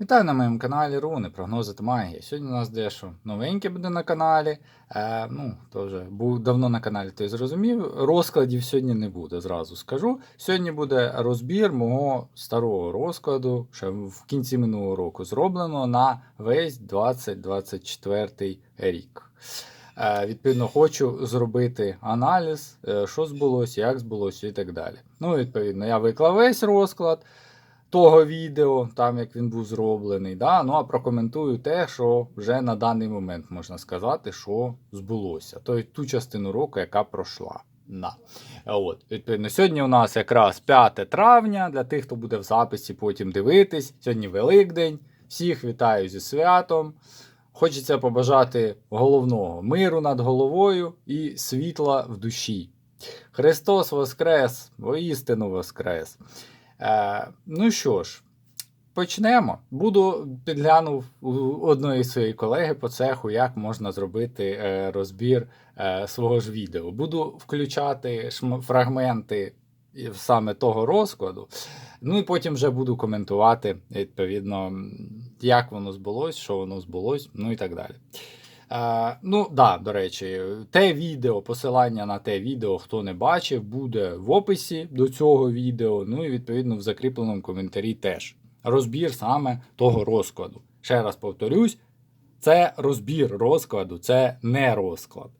Вітаю на моєму каналі Руни, прогнози та магія. Сьогодні у нас дещо новеньке буде на каналі. Е, ну, то вже був давно на каналі, ти зрозумів. Розкладів сьогодні не буде, зразу скажу. Сьогодні буде розбір мого старого розкладу, ще в кінці минулого року зроблено на весь 2024 рік. Е, відповідно, хочу зробити аналіз, е, що збулося, як збулося і так далі. Ну, відповідно, я виклав весь розклад того відео, там як він був зроблений. Да? Ну а прокоментую те, що вже на даний момент можна сказати, що збулося. Тобто ту частину року, яка пройшла. Да. От, відповідно, сьогодні у нас якраз 5 травня. Для тих, хто буде в записі потім дивитись. Сьогодні Великдень. Всіх вітаю зі святом. Хочеться побажати головного миру над головою і світла в душі. Христос Воскрес, воістину Воскрес. Е, ну що ж, почнемо. Буду підглянув у одної своєї колеги по цеху, як можна зробити е, розбір е, свого ж відео. Буду включати фрагменти саме того розкладу. Ну і потім вже буду коментувати, відповідно, як воно збулось, що воно збулось, ну і так далі. Е, ну, да, до речі, те відео, посилання на те відео, хто не бачив, буде в описі до цього відео. Ну і відповідно в закріпленому коментарі теж. Розбір саме того розкладу. Ще раз повторюсь, це розбір розкладу, це не розклад.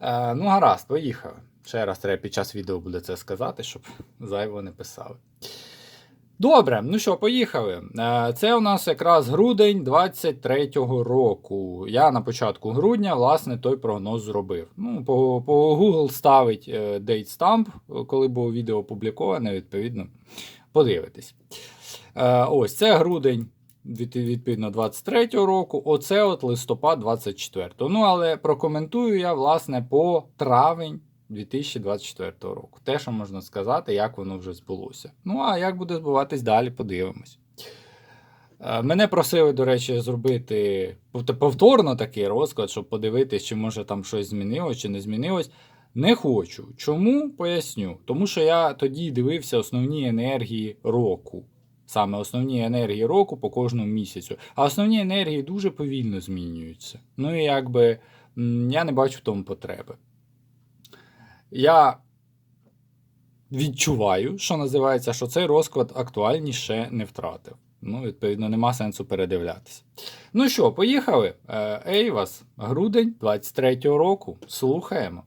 Е, ну, гаразд, поїхали. Ще раз треба під час відео буде це сказати, щоб зайво не писали. Добре, ну що, поїхали. Е, Це у нас якраз грудень 23-го року. Я на початку грудня, власне, той прогноз зробив. Ну, по, по Google ставить е, date stamp, коли було відео опубліковане, відповідно, подивитись. Е, Ось це грудень. Відповідно, 23-го року, оце от листопад 24-го. Ну, але прокоментую я, власне, по травень 2024 року. Те, що можна сказати, як воно вже збулося. Ну, а як буде збуватись далі, подивимось. Е, Мене просили, до речі, зробити повторно такий розклад, щоб подивитись, чи може там щось змінилось, чи не змінилось. Не хочу. Чому? Поясню. Тому що я тоді дивився основні енергії року. Саме основні енергії року по кожному місяцю. А основні енергії дуже повільно змінюються. Ну і якби я не бачу в тому потреби. Я відчуваю, що називається, що цей розклад актуальність ще не втратив. Ну, відповідно, нема сенсу передивлятися. Ну що, поїхали. Е, Ейвас, грудень 23-го року. Слухаємо.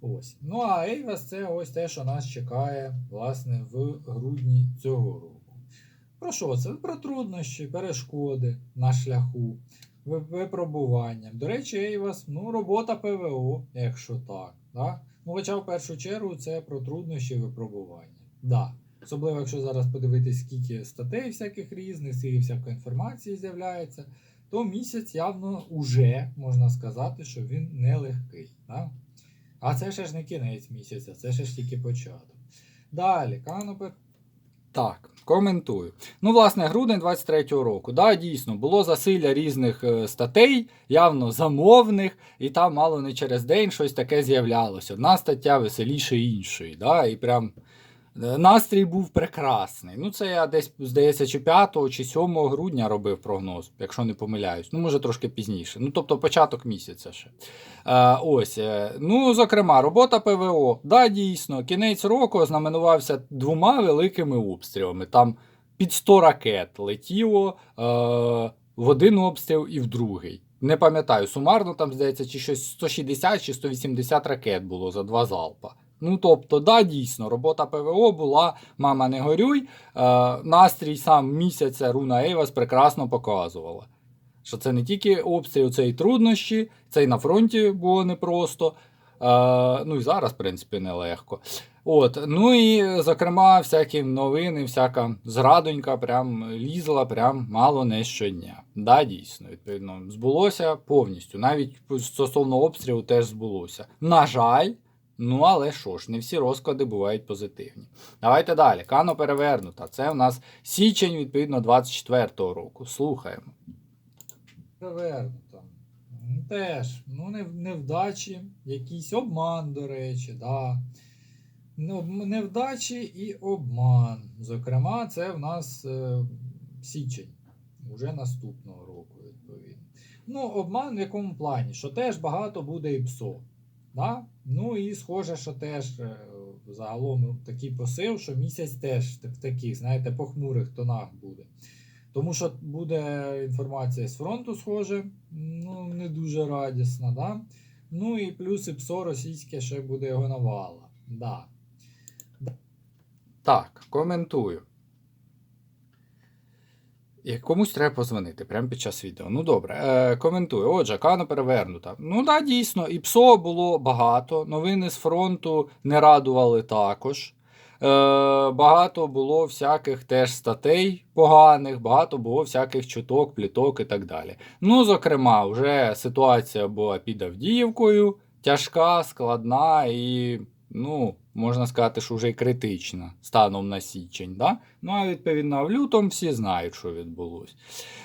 Ось. Ну а Ейвас це ось те, що нас чекає, власне, в грудні цього року. Про що це? Про труднощі, перешкоди на шляху, випробування. До речі, Ейвас, ну, робота ПВО, якщо так. Да? Ну, хоча в першу чергу це про труднощі випробування. Да. Особливо, якщо зараз подивитись, скільки статей всяких різних, скільки всякої інформації з'являється, то місяць явно уже можна сказати, що він нелегкий. Да? А це ще ж не кінець місяця, це ще ж тільки початок. Далі, канопер. Так, коментую. Ну, власне, грудень 23-го року. Да, дійсно, було засилля різних е, статей, явно замовних, і там мало не через день щось таке з'являлося. Одна стаття веселіше іншої. Да, і прям настрій був прекрасний. Ну, це я десь, здається, чи 5 чи 7 грудня робив прогноз, якщо не помиляюсь. Ну, може, трошки пізніше. Ну, тобто початок місяця ще. Е, ось. е, Ну, зокрема, робота ПВО. Да, дійсно, кінець року ознаменувався двома великими обстрілами. Там під 100 ракет летіло е, в один обстріл і в другий. Не пам'ятаю, сумарно там, здається, чи щось 160 чи 180 ракет було за два залпа. Ну, тобто, да, дійсно, робота ПВО була мама не горюй. Е, настрій сам місяця Руна Ейвас прекрасно показувала. Що це не тільки обстріл, це і труднощі, це і на фронті було непросто. Е, ну і зараз, в принципі, нелегко. От, ну і, зокрема, всякі новини, всяка зрадонька прям лізла прям мало не щодня. Да, дійсно, відповідно, збулося повністю. Навіть стосовно обстрілу теж збулося. На жаль, ну але що ж, не всі розклади бувають позитивні. Давайте далі. Кано перевернута. Це у нас січень, відповідно, 24-го року. Слухаємо. Перевернута. Теж, ну, невдачі, якийсь обман, до речі, да. Ну, невдачі і обман. Зокрема, це в нас е, січень, уже наступного року, відповідно. Ну, обман в якому плані? Що теж багато буде і ПСО. Да? Ну і схоже, що теж е, загалом такий посил, що місяць теж в таких, знаєте, похмурих тонах буде. Тому що буде інформація з фронту, схоже, ну, не дуже радісна, да? Ну і плюс і ПСО російське ще буде його навала. Да. Так, коментую. Комусь треба позвонити прямо під час відео. Ну добре, е, коментую. Отже, Кано перевернута. Ну да, дійсно, і ПСО було багато. Новини з фронту не радували також. Е, багато було всяких теж статей поганих, багато було всяких чуток, пліток і так далі. Ну, зокрема, вже ситуація була під Авдіївкою, тяжка, складна і, ну, можна сказати, що вже критична станом на січень. Да? Ну, а відповідно, в лютому всі знають, що відбулося.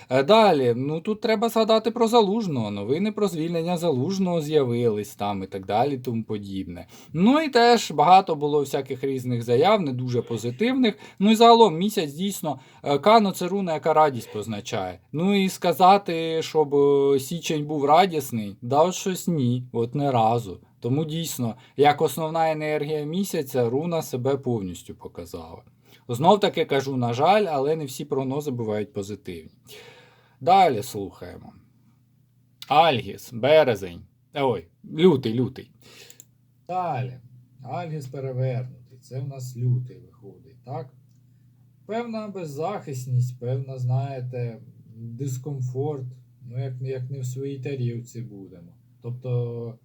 Е, Далі, ну тут треба згадати про залужного. Новини про звільнення залужного з'явились там і так далі, тому подібне. Ну і теж багато було всяких різних заяв, не дуже позитивних. Ну і загалом місяць дійсно е, Кано це руна, яка радість позначає. Ну і сказати, щоб е, січень був радісний, да от щось ні, от не разу. Тому дійсно, як основна енергія місяця, руна себе повністю показала. Знов таки кажу, на жаль, але не всі прогнози бувають позитивні. Далі слухаємо. Альгіс, березень. Ой, лютий, лютий. Далі. Альгіс перевернутий. Це в нас лютий виходить, так? Певна беззахисність, певна, знаєте, дискомфорт. Ну, як, як не в своїй тарілці будемо. Тобто,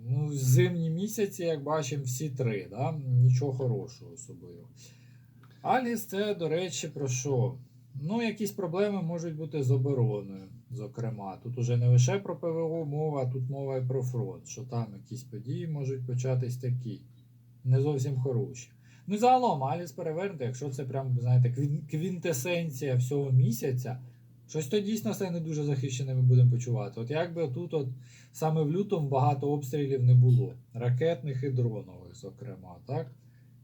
ну, зимні місяці, як бачимо, всі три, да? нічого хорошого особливо. Альгіс це, до речі, про що? Ну, якісь проблеми можуть бути з обороною, зокрема. Тут уже не лише про ПВО мова, а тут мова і про фронт, що там якісь події можуть початись такі, не зовсім хороші. Ну загалом, Аліс перевернути, якщо це прям, знаєте, квінтесенція всього місяця, щось то дійсно все не дуже захищене ми будемо почувати. От якби тут, от, саме в лютому, багато обстрілів не було, ракетних і дронових, зокрема, так?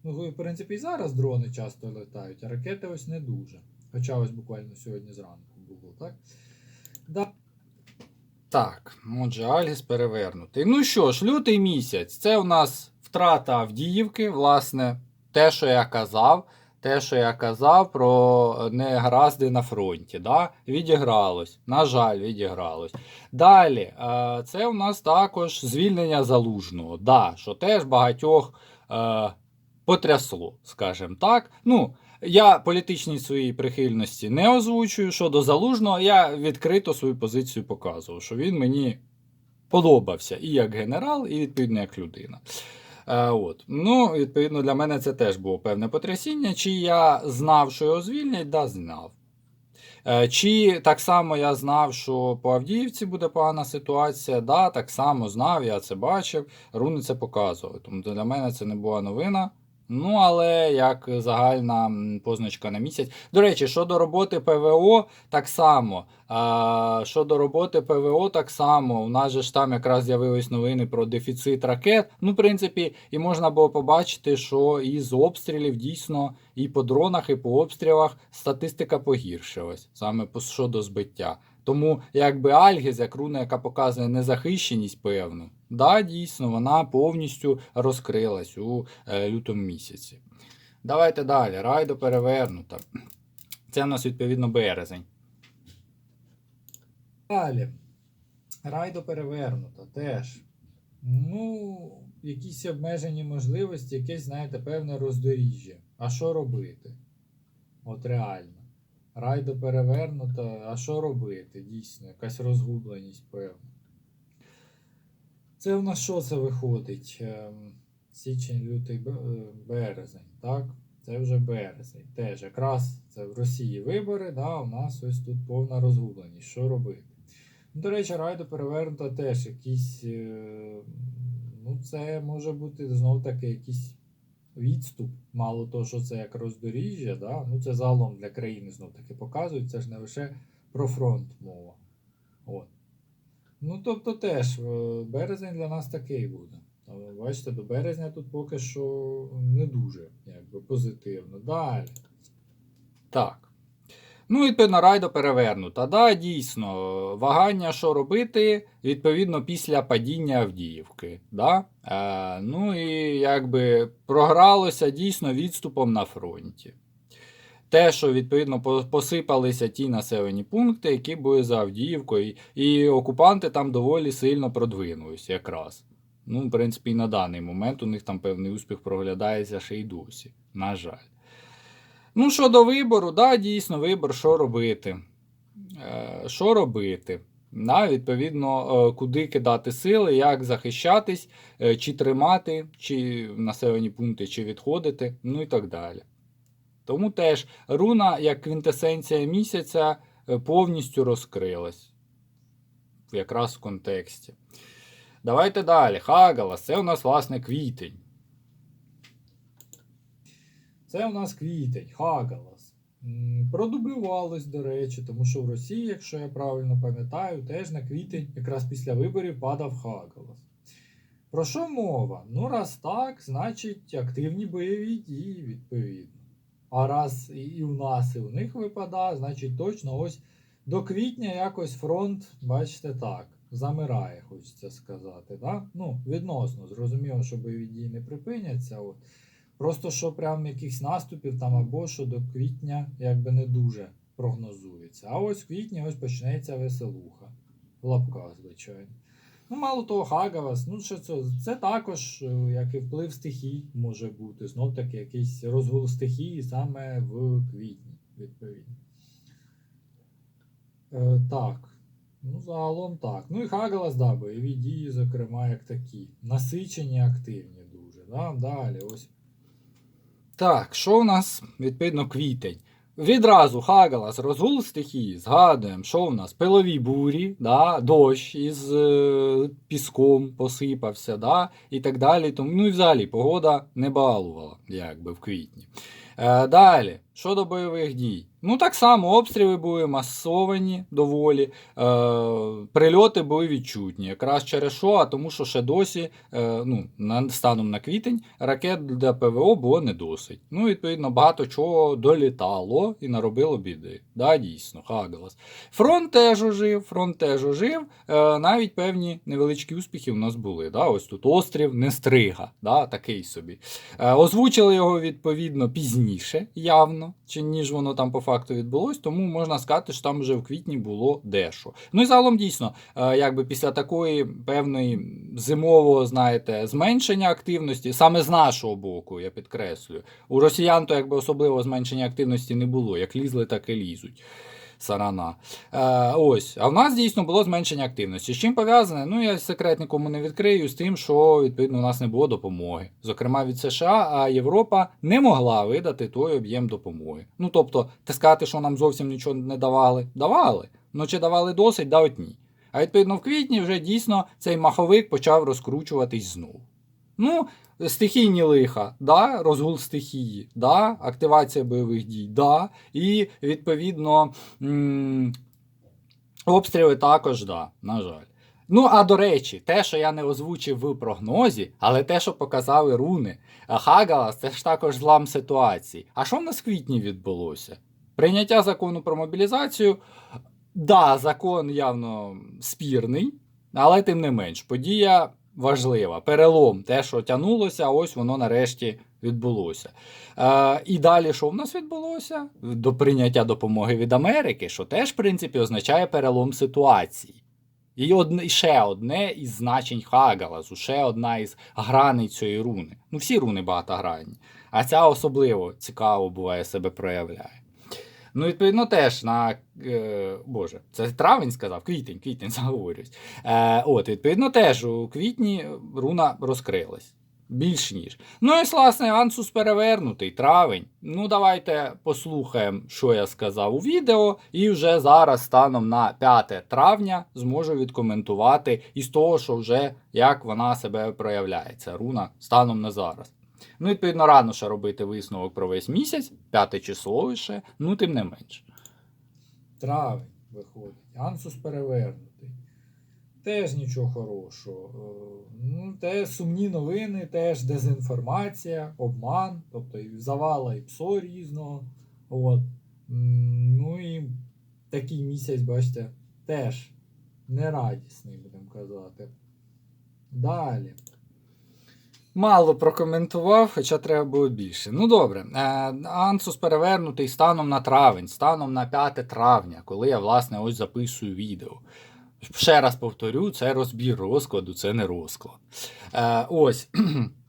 Ну, в принципі, і зараз дрони часто летають, а ракети ось не дуже. Хоча ось буквально сьогодні зранку було, так? Да. Так, отже, Альгіс перевернутий. Ну що ж, лютий місяць. Це у нас втрата Авдіївки, власне, те, що я казав. Те, що я казав про негаразди на фронті, да? відігралось. На жаль, відігралось. Далі, е, це у нас також звільнення залужного. Да, що теж багатьох е, потрясло, скажімо так. Ну, я політичні свої прихильності не озвучую. Щодо залужного, я відкрито свою позицію показував, що він мені подобався і як генерал, і відповідно як людина. Е, от. Ну, відповідно, для мене це теж було певне потрясіння. Чи я знав, що його звільнять? Да, знав. Е, Чи так само я знав, що по Авдіївці буде погана ситуація? Да, так само знав, я це бачив, руни це показували. Тому для мене це не була новина. Ну, але як загальна позначка на місяць. До речі, щодо роботи ПВО, так само. А, щодо роботи ПВО, так само. У нас же ж там якраз з'явились новини про дефіцит ракет. Ну, в принципі, і можна було побачити, що із обстрілів дійсно і по дронах, і по обстрілах статистика погіршилась саме щодо збиття. Тому якби Альгіз, як руна, яка показує незахищеність певну, да, дійсно, вона повністю розкрилась у е, лютому місяці. Давайте далі. Райдо перевернута. Це у нас відповідно березень. Далі. Райдо перевернуто теж. Ну, якісь обмежені можливості, якесь, знаєте, певне роздоріжжя. А що робити? От реально. Райдо перевернуто, а що робити? Дійсно, якась розгубленість певна. Це в нас що це виходить? Ем, Січень, лютий, е, березень, так? Це вже березень. Теж якраз це в Росії вибори, да, у нас ось тут повна розгубленість. Що робити? Ну, До речі, райдо перевернуто теж якийсь. е, Ну, це може бути знов таки якийсь відступ. Мало того, що це як роздоріжжя, да? ну це загалом для країни знов таки показують, це ж не лише про фронт мова. От. Ну, тобто теж е, березень для нас такий буде. Е, Бачите, до березня тут поки що не дуже якби, позитивно. Далі. Так. Ну, відповідно, райдо перевернута. Да, дійсно, вагання, що робити, відповідно, після падіння Авдіївки. Да? Е, ну і якби програлося дійсно відступом на фронті. Те, що відповідно посипалися ті населені пункти, які були за Авдіївкою, і окупанти там доволі сильно продвинулись якраз. Ну, в принципі, і на даний момент у них там певний успіх проглядається ще й досі. На жаль. Ну, щодо вибору, да, дійсно, вибор, що робити. Е, що робити? Да, відповідно, е, куди кидати сили, як захищатись, е, чи тримати, чи населені пункти, чи відходити, ну і так далі. Тому теж руна, як квінтесенція місяця, е, повністю розкрилась. Якраз в контексті. Давайте далі. Хагалас, це у нас, власне, квітень. Це у нас квітень, Хагалас. М, Продублювалось, до речі, тому що в Росії, якщо я правильно пам'ятаю, теж на квітень, якраз після виборів, падав Хагалас. Про що мова? Ну, раз так, значить активні бойові дії, відповідно. А раз і, в нас, і в них випадає, значить точно ось до квітня якось фронт, бачите, так, замирає, хочеться сказати. Да? Ну, відносно, зрозуміло, що бойові дії не припиняться. От. Просто що прям якихось наступів там або що до квітня якби не дуже прогнозується. А ось в квітні ось почнеться веселуха. В лапках, звичайно. Ну, мало того, Хагавас, ну що це? Це також, е, як і вплив стихій може бути. Знов таки якийсь розгул стихії саме в квітні, відповідно. Е, так. Ну, загалом так. Ну і Хагалас, да, бойові дії, зокрема, як такі. Насичені, активні дуже. Да? Далі, ось Так, що у нас відповідно квітень? Відразу Хагалас, розгул стихії, згадуємо, що в нас пилові бурі, да, дощ із е, піском посипався, да, і так далі. Тому, ну і взагалі погода не балувала, якби в квітні. Е, далі, щодо бойових дій. Ну, так само обстріли були масовані доволі, е, прильоти були відчутні. Якраз через що, а тому що ще досі, е, ну, на, станом на квітень, ракет для ПВО було не досить. Ну, відповідно, багато чого долітало і наробило біди. Да, дійсно, Хагалас. Фронт теж ожив, фронт теж ожив. Е, навіть певні невеличкі успіхи у нас були. Да? Ось тут острів Нестрига, да? такий собі. Е, озвучили його відповідно пізніше, явно, чи ніж воно там по факту відбулось, тому можна сказати, що там вже в квітні було дещо. Ну і загалом дійсно, е, якби після такої певної зимового, знаєте, зменшення активності, саме з нашого боку, я підкреслюю, у росіян то якби особливо зменшення активності не було. Як лізли, так і лізуть. Сарана. Е, ось. А в нас дійсно було зменшення активності. З чим пов'язане? Ну, я секрет нікому не відкрию, з тим, що відповідно у нас не було допомоги. Зокрема від США, а Європа не могла видати той об'єм допомоги. Ну тобто, ти сказати, що нам зовсім нічого не давали? Давали. Ну чи давали досить, да от ні. А відповідно в квітні вже дійсно цей маховик почав розкручуватись знову. Ну, стихійні лиха, да, розгул стихії, да, активація бойових дій, да, і відповідно м- обстріли також, да, на жаль. Ну, а до речі, те, що я не озвучив в прогнозі, але те, що показали руни, Хагалас, це ж також злам ситуації. А що в нас в квітні відбулося? Прийняття закону про мобілізацію. Да, закон явно спірний, але тим не менш, подія важлива. Перелом, те, що тягнулося, ось воно нарешті відбулося. Е, і далі, що в нас відбулося? До прийняття допомоги від Америки, що теж, в принципі, означає перелом ситуації. І одне, ще одне із значень Хагалазу, ще одна із граней цієї руни. Ну, всі руни багатогранні, а ця особливо цікаво буває себе проявляє. Ну, відповідно, теж на. Е, Боже, це травень сказав, квітень, квітень заговорюсь. Е, от, відповідно, теж у квітні руна розкрилась. Більш ніж. Ну і власне, Ансус перевернутий, травень. Ну, давайте послухаємо, що я сказав у відео, і вже зараз, станом на 5 травня, зможу відкоментувати із того, що вже як вона себе проявляється. Руна станом на зараз. Ну, відповідно, рано ще робити висновок про весь місяць, п'яте число лише, ну тим не менш. Травень виходить. Ансус перевернутий. Теж нічого хорошого. Е, Ну, те сумні новини, теж дезінформація, обман, тобто і завала і псо різного. От. Ну і такий місяць, бачите, теж нерадісний, будемо казати. Далі. Мало прокоментував, хоча треба було більше. Ну добре, е, Ансус перевернутий станом на травень, станом на 5 травня, коли я, власне, ось записую відео. Ще раз повторю, це розбір розкладу, це не розклад. Е, ось.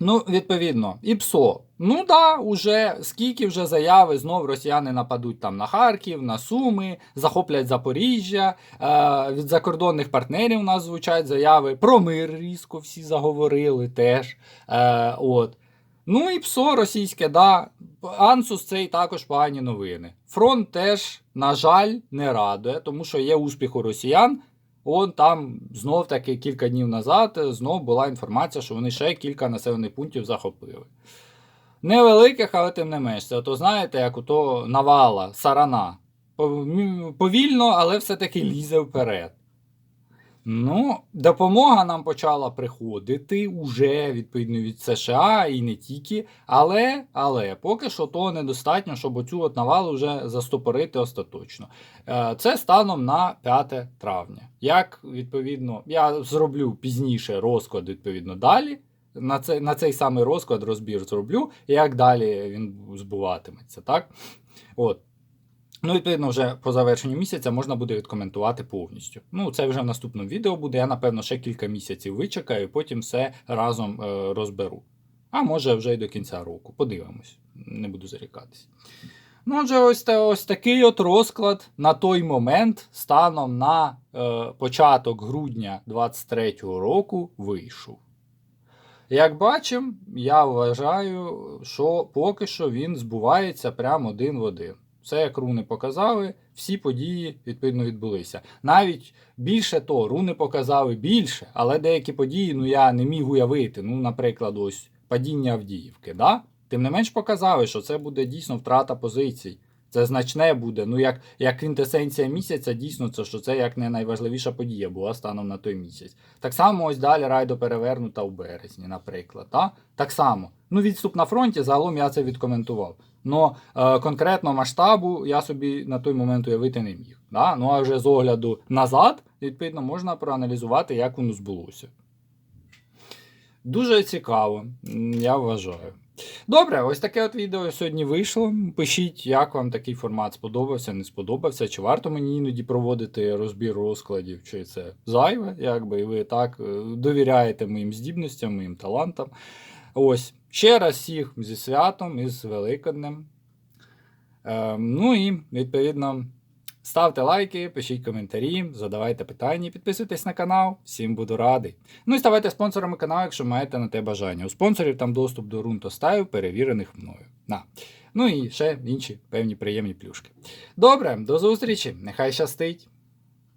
Ну, відповідно, і ПСО. Ну да, уже скільки вже заяви, знов росіяни нападуть там на Харків, на Суми, захоплять Запоріжжя. Е, від закордонних партнерів у нас звучать заяви. Про мир різко всі заговорили теж. Е, от. Ну і ПСО російське, да. Ансус цей також погані новини. Фронт теж, на жаль, не радує, тому що є успіх у росіян. Он там знов таки кілька днів назад е, знов була інформація, що вони ще кілька населених пунктів захопили. Невеликих, але тим не менш. Це то знаєте, як ото навала, сарана. Повільно, але все-таки лізе вперед. Ну, допомога нам почала приходити уже відповідно від США і не тільки. Але, але поки що то недостатньо, щоб оцю от навалу вже застопорити остаточно. Е, Це станом на 5 травня. Як відповідно, я зроблю пізніше розклад відповідно далі. На цей, на цей самий розклад розбір зроблю, як далі він збуватиметься, так? От. Ну, відповідно, вже по завершенню місяця можна буде відкоментувати повністю. Ну, це вже в наступному відео буде. Я, напевно, ще кілька місяців вичекаю, і потім все разом е, розберу. А може вже й до кінця року. Подивимось, не буду зарікатись. Ну, отже, ось, ось такий от розклад на той момент, станом на е, початок грудня 23-го року, вийшов. Як бачимо, я вважаю, що поки що він збувається прямо один в один. Все, як руни показали, всі події відповідно відбулися. Навіть більше то, руни показали більше, але деякі події ну, я не міг уявити. Ну, наприклад, ось падіння Авдіївки. Да? Тим не менш показали, що це буде дійсно втрата позицій. Це значне буде. Ну, як, як квінтесенція місяця, дійсно, це що це як не найважливіша подія була станом на той місяць. Так само ось далі райдо перевернута у березні, наприклад. Да? Так само. Ну, відступ на фронті, загалом я це відкоментував. Но е, конкретно масштабу я собі на той момент уявити не міг. Да? Ну а вже з огляду назад, відповідно, можна проаналізувати, як воно збулося. Дуже цікаво, я вважаю. Добре, ось таке от відео сьогодні вийшло. Пишіть, як вам такий формат сподобався, не сподобався, чи варто мені іноді проводити розбір розкладів, чи це зайве, якби і ви так е, довіряєте моїм здібностям, моїм талантам. Ось, ще раз всіх зі святом і з Великоднем. Е, ну і відповідно. Ставте лайки, пишіть коментарі, задавайте питання, підписуйтесь на канал, всім буду радий. Ну і ставайте спонсорами каналу, якщо маєте на те бажання. У спонсорів там доступ до рунтостаю, перевірених мною. На. Ну і ще інші певні приємні плюшки. Добре, до зустрічі, нехай щастить!